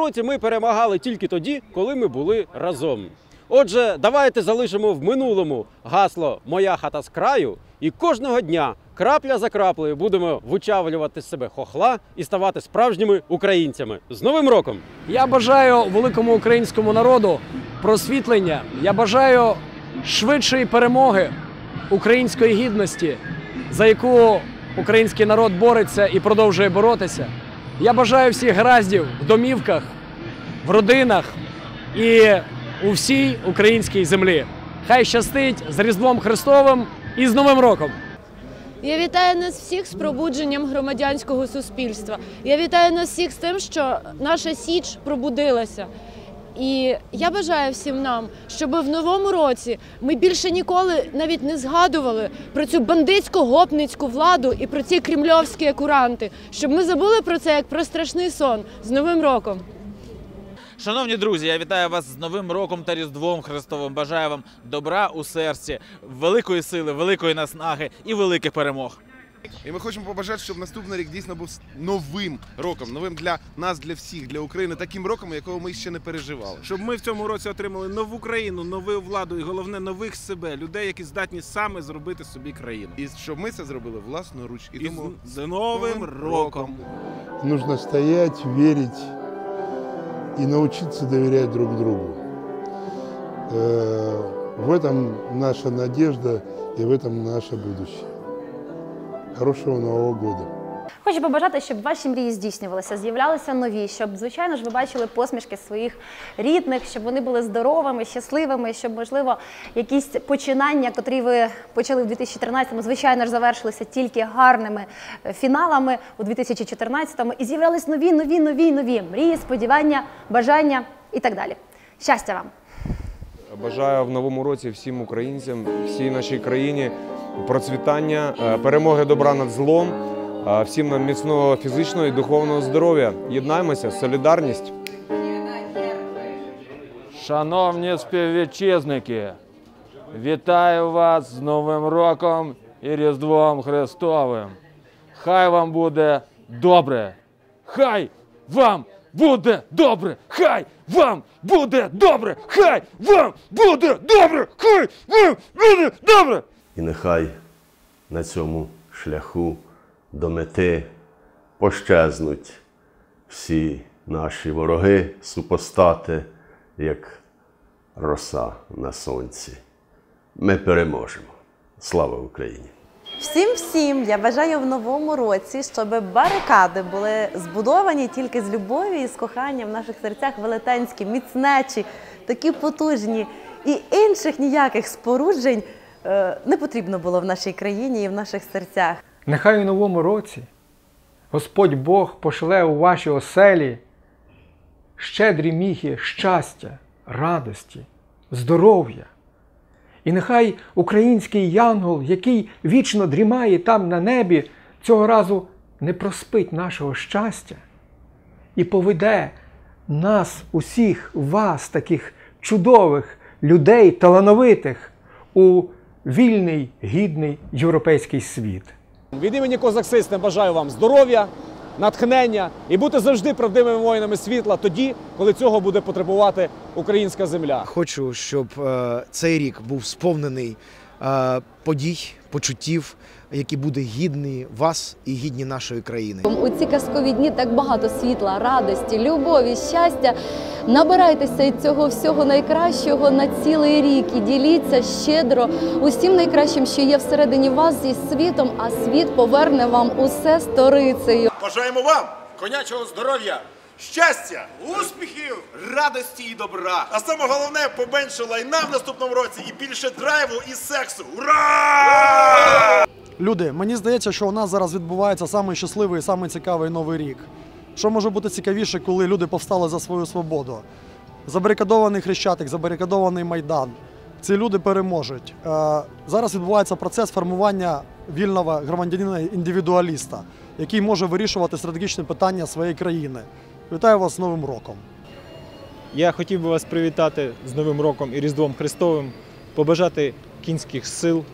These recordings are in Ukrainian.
році ми перемагали тільки тоді, коли ми були разом. Отже, давайте залишимо в минулому гасло Моя хата з краю, і кожного дня крапля за краплею будемо вичавлювати з себе хохла і ставати справжніми українцями. З Новим роком! Я бажаю великому українському народу просвітлення. Я бажаю швидшої перемоги української гідності, за яку український народ бореться і продовжує боротися. Я бажаю всіх гараздів в домівках, в родинах і у всій українській землі. Хай щастить з Різдвом Христовим і з Новим роком! Я вітаю нас всіх з пробудженням громадянського суспільства. Я вітаю нас всіх з тим, що наша Січ пробудилася. І я бажаю всім нам, щоб в новому році ми більше ніколи навіть не згадували про цю бандитсько-гопницьку владу і про ці кремльовські куранти, щоб ми забули про це як про страшний сон з Новим роком. Шановні друзі, я вітаю вас з Новим роком та Різдвом Христовим. Бажаю вам добра у серці, великої сили, великої наснаги і великих перемог. І ми хочемо побажати, щоб наступний рік дійсно був новим роком, новим для нас, для всіх, для України, таким роком, якого ми ще не переживали. щоб ми в цьому році отримали нову країну, нову владу і головне нових себе, людей, які здатні саме зробити собі країну. І щоб ми це зробили власноруч. І І тому з з новим роком! Нужно стоять, верить и научиться доверять друг другу. Э, В этом наша надежда и в этом наше будущее. Хорошего Нового года! Хочу побажати, щоб ваші мрії здійснювалися, з'являлися нові, щоб, звичайно ж, ви бачили посмішки своїх рідних, щоб вони були здоровими, щасливими, щоб, можливо, якісь починання, котрі ви почали в 2013-му, звичайно ж, завершилися тільки гарними е, фіналами у 2014-му, і з'являлись нові, нові, нові, нові мрії, сподівання, бажання і так далі. Щастя вам! Бажаю в новому році всім українцям, всій нашій країні процвітання, е, перемоги добра над злом, е, всім нам міцного фізичного і духовного здоров'я. Єднаймося, солідарність. Шановні співвітчизники, вітаю вас з Новим роком і Різдвом Христовим. Хай вам буде добре. Хай вам буде добре. Хай вам буде добре. Хай вам буде добре. Хай вам буде добре. І нехай на цьому шляху до мети пощезнуть всі наші вороги, супостати, як роса на сонці. Ми переможемо. Слава Україні! Всім всім я бажаю в новому році, щоб барикади були збудовані тільки з любов'ю і з коханням в наших серцях велетенські, міцнечі, такі потужні. І інших ніяких споруджень не потрібно було в нашій країні і в наших серцях. Нехай у новому році Господь Бог пошле у ваші оселі щедрі міхи щастя, радості, здоров'я. І нехай український янгол, який вічно дрімає там на небі, цього разу не проспить нашого щастя і поведе нас, усіх, вас, таких чудових людей, талановитих, у вільний, гідний європейський світ. Від імені Козак Систем бажаю вам здоров'я, натхнення і бути завжди правдивими воїнами світла тоді, коли цього буде потребувати українська земля. Хочу, щоб е, цей рік був сповнений подій, почуттів, які будуть гідні вас і гідні нашої країни. У ці казкові дні так багато світла, радості, любові, щастя. Набирайтеся із цього всього найкращого на цілий рік і діліться щедро усім найкращим, що є всередині вас зі світом, а світ поверне вам усе сторицею. Бажаємо вам конячого здоров'я, щастя, успіхів, радості і добра. А саме головне поменше лайна в наступному році і більше драйву і сексу. Ура! Люди, мені здається, що у нас зараз відбувається самий щасливий і самий цікавий новий рік. Що може бути цікавіше, коли люди повстали за свою свободу? Забарикадований Хрещатик, забарикадований Майдан. Ці люди переможуть. Е, Зараз відбувається процес формування вільного громадянина-індивідуаліста, який може вирішувати стратегічні питання своєї країни. Вітаю вас з Новим роком! Я хотів би вас привітати з Новим роком і Різдвом Христовим, побажати кінських сил,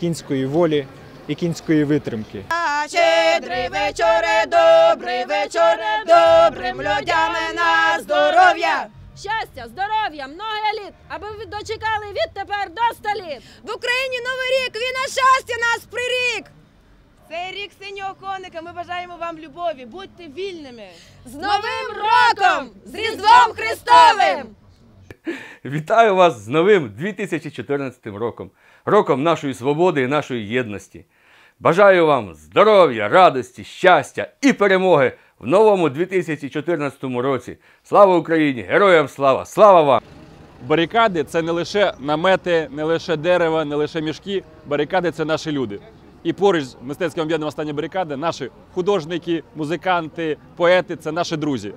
кінської волі і кінської витримки. Щедрий вечоре, добрий вечор, добрим людям на здоров'я. Щастя, здоров'я, много літ, аби ви дочекали відтепер до століт. В Україні новий рік, він на щастя нас прирік. Цей рік синього коника. Ми бажаємо вам любові. Будьте вільними. З Новим роком! З Різдвом Христовим! Вітаю вас з новим 2014 роком, роком нашої свободи і нашої єдності. Бажаю вам здоров'я, радості, щастя і перемоги в новому 2014 році. Слава Україні! Героям слава! Слава вам! Барикади це не лише намети, не лише дерева, не лише мішки. Барикади це наші люди. І поруч з мистецьким об'єднанням «Остання барикади наші художники, музиканти, поети це наші друзі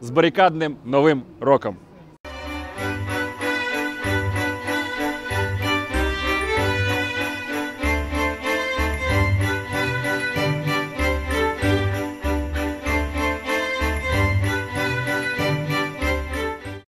з барикадним новим роком.